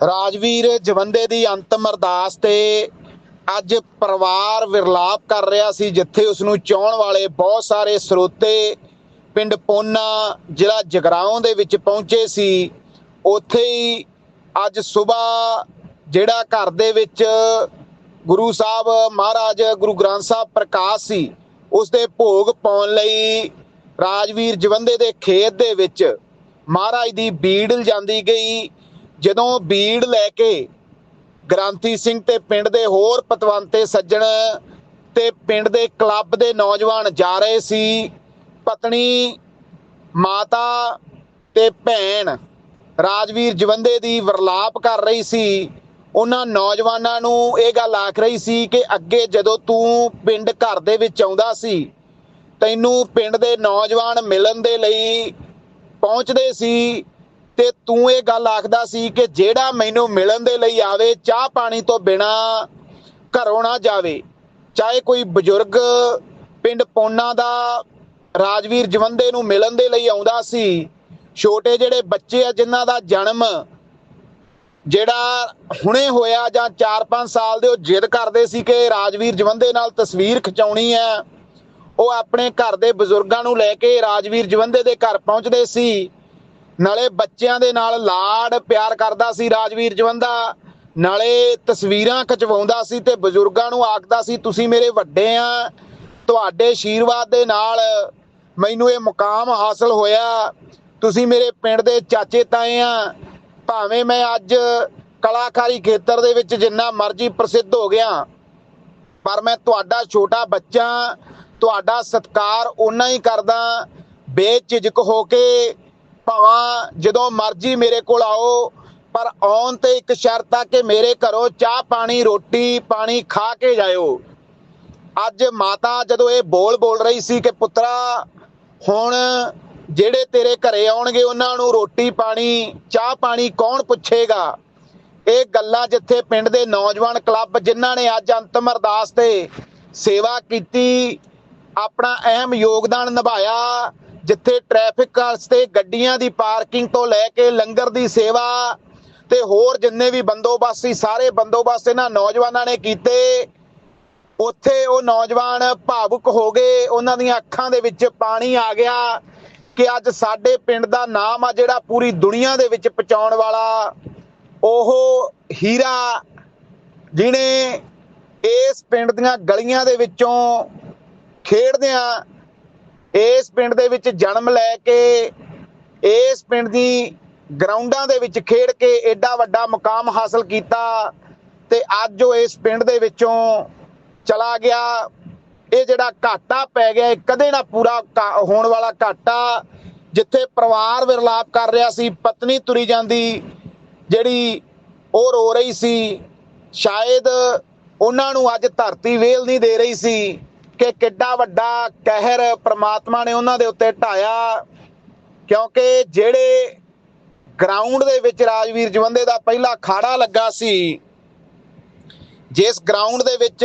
ਰਾਜਵੀਰ ਜਵੰਦੇ ਦੀ ਅੰਤਮ ਅਰਦਾਸ ਤੇ ਅੱਜ ਪਰਿਵਾਰ ਵਿਰਲਾਪ ਕਰ ਰਿਹਾ ਸੀ, ਜਿੱਥੇ ਉਸ ਨੂੰ ਚਾਹਣ ਵਾਲੇ ਬਹੁਤ ਸਾਰੇ ਸਰੋਤੇ ਪਿੰਡ ਪੋਨਾ, ਜ਼ਿਲ੍ਹਾ ਜਗਰਾਉਂ ਦੇ ਵਿੱਚ ਪਹੁੰਚੇ ਸੀ। ਉੱਥੇ ਹੀ ਅੱਜ ਸਵੇਰ ਜਿਹੜਾ ਘਰ ਦੇ ਵਿੱਚ ਗੁਰੂ ਸਾਹਿਬ ਮਹਾਰਾਜ, ਗੁਰੂ ਗ੍ਰੰਥ ਸਾਹਿਬ ਪ੍ਰਕਾਸ਼ ਸੀ ਉਸ ਦੇ ਭੋਗ ਪਾਉਣ ਲਈ ਰਾਜਵੀਰ ਜਵੰਦੇ ਦੇ ਖੇਤ ਦੇ ਵਿੱਚ ਮਹਾਰਾਜ ਦੀ ਬੀੜ ਲਿਜਾਂਦੀ ਗਈ। ਜਦੋਂ ਬੀੜ ਲੈ ਕੇ ਗ੍ਰਾਂਤੀ ਸਿੰਘ ਤੇ ਪਿੰਡ ਦੇ ਹੋਰ ਪਤਵੰਤੇ ਸੱਜਣ ਤੇ ਪਿੰਡ ਦੇ ਕਲੱਬ ਦੇ ਨੌਜਵਾਨ ਜਾ ਰਹੇ ਸੀ, ਪਤਨੀ, ਮਾਤਾ ਤੇ ਭੈਣ ਰਾਜਵੀਰ ਜਵੰਦੇ ਦੀ ਵਰਲਾਪ ਕਰ ਰਹੀ ਸੀ, ਉਹਨਾਂ ਨੌਜਵਾਨਾਂ ਨੂੰ ਇਹ ਗੱਲ ਆਖ ਰਹੀ ਸੀ ਕਿ ਅੱਗੇ ਜਦੋਂ ਤੂੰ ਪਿੰਡ ਘਰ ਦੇ ਵਿੱਚ ਆਉਂਦਾ ਸੀ, ਤੈਨੂੰ ਪਿੰਡ ਦੇ ਨੌਜਵਾਨ ਮਿਲਣ ਦੇ ਲਈ ਪਹੁੰਚਦੇ ਸੀ ਤੇ ਤੂੰ ਇਹ ਗੱਲ ਆਖਦਾ ਸੀ ਕਿ ਜਿਹੜਾ ਮੈਨੂੰ ਮਿਲਣ ਦੇ ਲਈ ਆਵੇ, ਚਾਹ ਪਾਣੀ ਤੋਂ ਬਿਨਾ ਘਰੋਂ ਨਾ ਜਾਵੇ। ਚਾਹੇ ਕੋਈ ਬਜ਼ੁਰਗ ਪਿੰਡ ਪੋਨਾ ਦਾ ਰਾਜਵੀਰ ਜਵੰਦੇ ਨੂੰ ਮਿਲਣ ਦੇ ਲਈ ਆਉਂਦਾ ਸੀ, ਛੋਟੇ ਜਿਹੜੇ ਬੱਚੇ ਆ, ਜਿਨ੍ਹਾਂ ਦਾ ਜਨਮ ਜਿਹੜਾ ਹੁਣੇ ਹੋਇਆ ਜਾਂ 4-5 ਸਾਲ ਦੇ ਉਹ ਜਿੱਦ ਕਰਦੇ ਸੀ ਕਿ ਰਾਜਵੀਰ ਜਵੰਦੇ ਨਾਲ ਤਸਵੀਰ ਖਿਚਾਉਣੀ ਹੈ ਉਹ ਆਪਣੇ ਘਰ ਦੇ ਬਜ਼ੁਰਗਾਂ ਨੂੰ ਲੈ ਕੇ ਰਾਜਵੀਰ ਜਵੰਦੇ ਦੇ ਘਰ ਪਹੁੰਚਦੇ ਸੀ। ਨਾਲੇ ਬੱਚਿਆਂ ਦੇ ਨਾਲ ਲਾੜ ਪਿਆਰ ਕਰਦਾ ਸੀ ਰਾਜਵੀਰ ਜਵੰਦਾ। ਨਾਲੇ ਤਸਵੀਰਾਂ ਖਿਚਵਾਉਂਦਾ ਸੀ ਤੇ ਬਜ਼ੁਰਗਾਂ ਨੂੰ ਆਖਦਾ ਸੀ, ਤੁਸੀਂ ਮੇਰੇ ਵੱਡੇ ਆ। ਤੁਹਾਡੇ ਆਸ਼ੀਰਵਾਦ ਦੇ ਨਾਲ ਮੈਨੂੰ ਇਹ ਮੁਕਾਮ ਹਾਸਲ ਹੋਇਆ। ਤੁਸੀਂ ਮੇਰੇ ਪਿੰਡ ਦੇ ਚਾਚੇ ਤਾਏ ਆ। ਭਾਵੇਂ ਮੈਂ ਅੱਜ ਕਲਾਕਾਰੀ ਖੇਤਰ ਦੇ ਵਿੱਚ ਜਿੰਨਾ ਮਰਜ਼ੀ ਪ੍ਰਸਿੱਧ ਹੋ ਗਿਆ, ਪਰ ਮੈਂ ਤੁਹਾਡਾ ਛੋਟਾ ਬੱਚਾ, ਤੁਹਾਡਾ ਸਤਿਕਾਰ ਓਨਾ ਹੀ ਕਰਦਾ। ਬੇਝਿਜਕ ਹੋ ਕੇ ਭਾਵਾਂ, ਜਦੋਂ ਮਰਜ਼ੀ ਮੇਰੇ ਕੋਲ ਆਓ, ਪਰ ਆਉਣ ਤੇ ਇੱਕ ਸ਼ਰਤ ਆ ਕਿ ਮੇਰੇ ਘਰੋਂ ਚਾਹ, ਪਾਣੀ, ਰੋਟੀ, ਪਾਣੀ ਖਾ ਕੇ ਜਾਇਓ। ਅੱਜ ਮਾਤਾ ਜਦੋਂ ਇਹ ਬੋਲ ਬੋਲ ਰਹੀ ਸੀ ਕਿ ਪੁੱਤਰਾ, ਹੁਣ ਜਿਹੜੇ ਤੇਰੇ ਘਰੇ ਆਉਣਗੇ, ਉਹਨਾਂ ਨੂੰ ਰੋਟੀ, ਪਾਣੀ, ਚਾਹ, ਪਾਣੀ ਕੌਣ ਪੁੱਛੇਗਾ? ਇਹ ਗੱਲਾਂ ਜਿੱਥੇ ਪਿੰਡ ਦੇ ਨੌਜਵਾਨ ਕਲੱਬ ਜਿਨ੍ਹਾਂ ਨੇ ਅੱਜ ਅੰਤਮ ਅਰਦਾਸ ਤੇ ਸੇਵਾ ਕੀਤੀ, ਆਪਣਾ ਅਹਿਮ ਯੋਗਦਾਨ ਨਿਭਾਇਆ ਜਿੱਥੇ ਟ੍ਰੈਫਿਕ ਵਾਸਤੇ ਗੱਡੀਆਂ ਦੀ ਪਾਰਕਿੰਗ ਤੋਂ ਲੈ ਕੇ ਲੰਗਰ ਦੀ ਸੇਵਾ ਤੇ ਹੋਰ ਜਿੰਨੇ ਵੀ ਬੰਦੋਬਸਤ ਸੀ, ਸਾਰੇ ਬੰਦੋਬਸਤ ਇਹਨਾਂ ਨੌਜਵਾਨਾਂ ਨੇ ਕੀਤੇ। ਉੱਥੇ ਉਹ ਨੌਜਵਾਨ ਭਾਵੁਕ ਹੋ ਗਏ, ਉਹਨਾਂ ਦੀਆਂ ਅੱਖਾਂ ਦੇ ਵਿੱਚ ਪਾਣੀ ਆ ਗਿਆ ਕਿ ਅੱਜ ਸਾਡੇ ਪਿੰਡ ਦਾ ਨਾਮ ਆ ਜਿਹੜਾ ਪੂਰੀ ਦੁਨੀਆ ਦੇ ਵਿੱਚ ਪਹੁੰਚਾਉਣ ਵਾਲਾ, ਉਹ ਹੀਰਾ ਜਿਹਨੇ ਇਸ ਪਿੰਡ ਦੀਆਂ ਗਲੀਆਂ ਦੇ ਵਿੱਚੋਂ ਖੇਡਦਿਆਂ ਇਸ ਪਿੰਡ ਦੇ ਵਿੱਚ ਜਨਮ ਲੈ ਕੇ ਇਸ ਪਿੰਡ ਦੀ ਗਰਾਊਂਡਾਂ ਦੇ ਵਿੱਚ ਖੇਡ ਕੇ ਐਡਾ ਵੱਡਾ ਮੁਕਾਮ ਹਾਸਲ ਕੀਤਾ ਤੇ ਅੱਜ ਉਹ ਇਸ ਪਿੰਡ ਦੇ ਵਿੱਚੋਂ ਚਲਾ ਗਿਆ। ਇਹ ਜਿਹੜਾ ਘਾਟਾ ਪੈ ਗਿਆ, ਇਹ ਕਦੇ ਨਾ ਪੂਰਾ ਹੋਣ ਵਾਲਾ ਘਾਟਾ, ਜਿੱਥੇ ਪਰਿਵਾਰ ਵਿਰਲਾਪ ਕਰ ਰਿਹਾ ਸੀ, ਪਤਨੀ ਤੁਰੀ ਜਾਂਦੀ, ਜਿਹੜੀ ਉਹ ਰੋ ਰਹੀ ਸੀ, ਸ਼ਾਇਦ ਉਹਨਾਂ ਨੂੰ ਅੱਜ ਧਰਤੀ ਵੇਲ ਨਹੀਂ ਦੇ ਰਹੀ ਸੀ। ਕਿ ਕਿੱਡਾ ਵੱਡਾ ਕਹਿਰ ਪ੍ਰਮਾਤਮਾ ਨੇ ਉਹਨਾਂ ਦੇ ਉੱਤੇ ਢਾਇਆ, ਕਿਉਂਕਿ ਜਿਹੜੇ ਗਰਾਊਂਡ ਦੇ ਵਿੱਚ ਰਾਜਵੀਰ ਜਵੰਦੇ ਦਾ ਪਹਿਲਾ ਖਾੜਾ ਲੱਗਾ ਸੀ, ਜਿਸ ਗਰਾਊਂਡ ਦੇ ਵਿੱਚ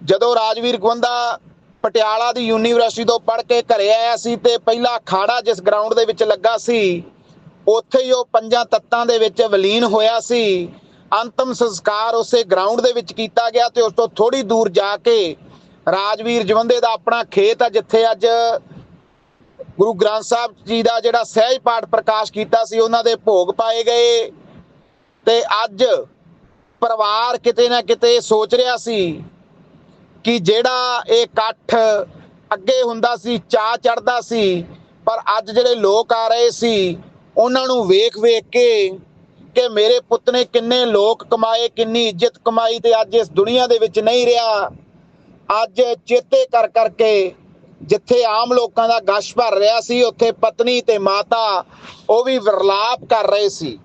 ਜਦੋਂ ਰਾਜਵੀਰ ਗਵੰਦਾ ਪਟਿਆਲਾ ਦੀ ਯੂਨੀਵਰਸਿਟੀ ਤੋਂ ਪੜ੍ਹ ਕੇ ਘਰੇ ਆਇਆ ਸੀ ਤੇ ਪਹਿਲਾ ਖਾੜਾ ਜਿਸ ਗਰਾਊਂਡ ਦੇ ਵਿੱਚ ਲੱਗਾ ਸੀ, ਉੱਥੇ ਹੀ ਉਹ ਪੰਜਾਂ ਤੱਤਾਂ ਦੇ ਵਿੱਚ ਵਿਲੀਨ ਹੋਇਆ ਸੀ। ਅੰਤਮ ਸੰਸਕਾਰ ਉਸੇ ਗਰਾਊਂਡ ਦੇ ਵਿੱਚ ਕੀਤਾ ਗਿਆ ਤੇ ਉਸ ਤੋਂ ਥੋੜੀ ਦੂਰ ਜਾ ਕੇ ਰਾਜਵੀਰ ਜਵੰਦੇ ਦਾ ਆਪਣਾ ਖੇਤ ਆ, ਜਿੱਥੇ ਅੱਜ ਗੁਰੂ ਗ੍ਰੰਥ ਸਾਹਿਬ ਜੀ ਦਾ ਜਿਹੜਾ ਸਹਿਜ ਪਾਠ ਪ੍ਰਕਾਸ਼ ਕੀਤਾ ਸੀ, ਉਹਨਾਂ ਦੇ ਭੋਗ ਪਾਏ ਗਏ। ਤੇ ਅੱਜ ਪਰਿਵਾਰ ਕਿਤੇ ਨਾ ਕਿਤੇ ਸੋਚ ਰਿਹਾ ਸੀ ਕਿ ਜਿਹੜਾ ਇਹ ਇਕੱਠ ਅੱਗੇ ਹੁੰਦਾ ਸੀ ਚਾਹ ਚੜਦਾ ਸੀ, ਪਰ ਅੱਜ ਜਿਹੜੇ ਲੋਕ ਆ ਰਹੇ ਸੀ, ਉਹਨਾਂ ਨੂੰ ਵੇਖ ਵੇਖ ਕੇ ਕਿ ਮੇਰੇ ਪੁੱਤ ਨੇ ਕਿੰਨੇ ਲੋਕ ਕਮਾਏ, ਕਿੰਨੀ ਇੱਜ਼ਤ ਕਮਾਈ ਤੇ ਅੱਜ ਇਸ ਦੁਨੀਆ ਦੇ ਵਿੱਚ ਨਹੀਂ ਰਿਹਾ। ਅੱਜ ਚੇਤੇ ਕਰ ਕਰਕੇ ਜਿੱਥੇ ਆਮ ਲੋਕਾਂ ਦਾ ਗਸ਼ ਭਰ ਰਿਹਾ ਸੀ, ਉੱਥੇ ਪਤਨੀ ਤੇ ਮਾਤਾ ਉਹ ਵੀ ਵਿਰਲਾਪ ਕਰ ਰਹੇ ਸੀ।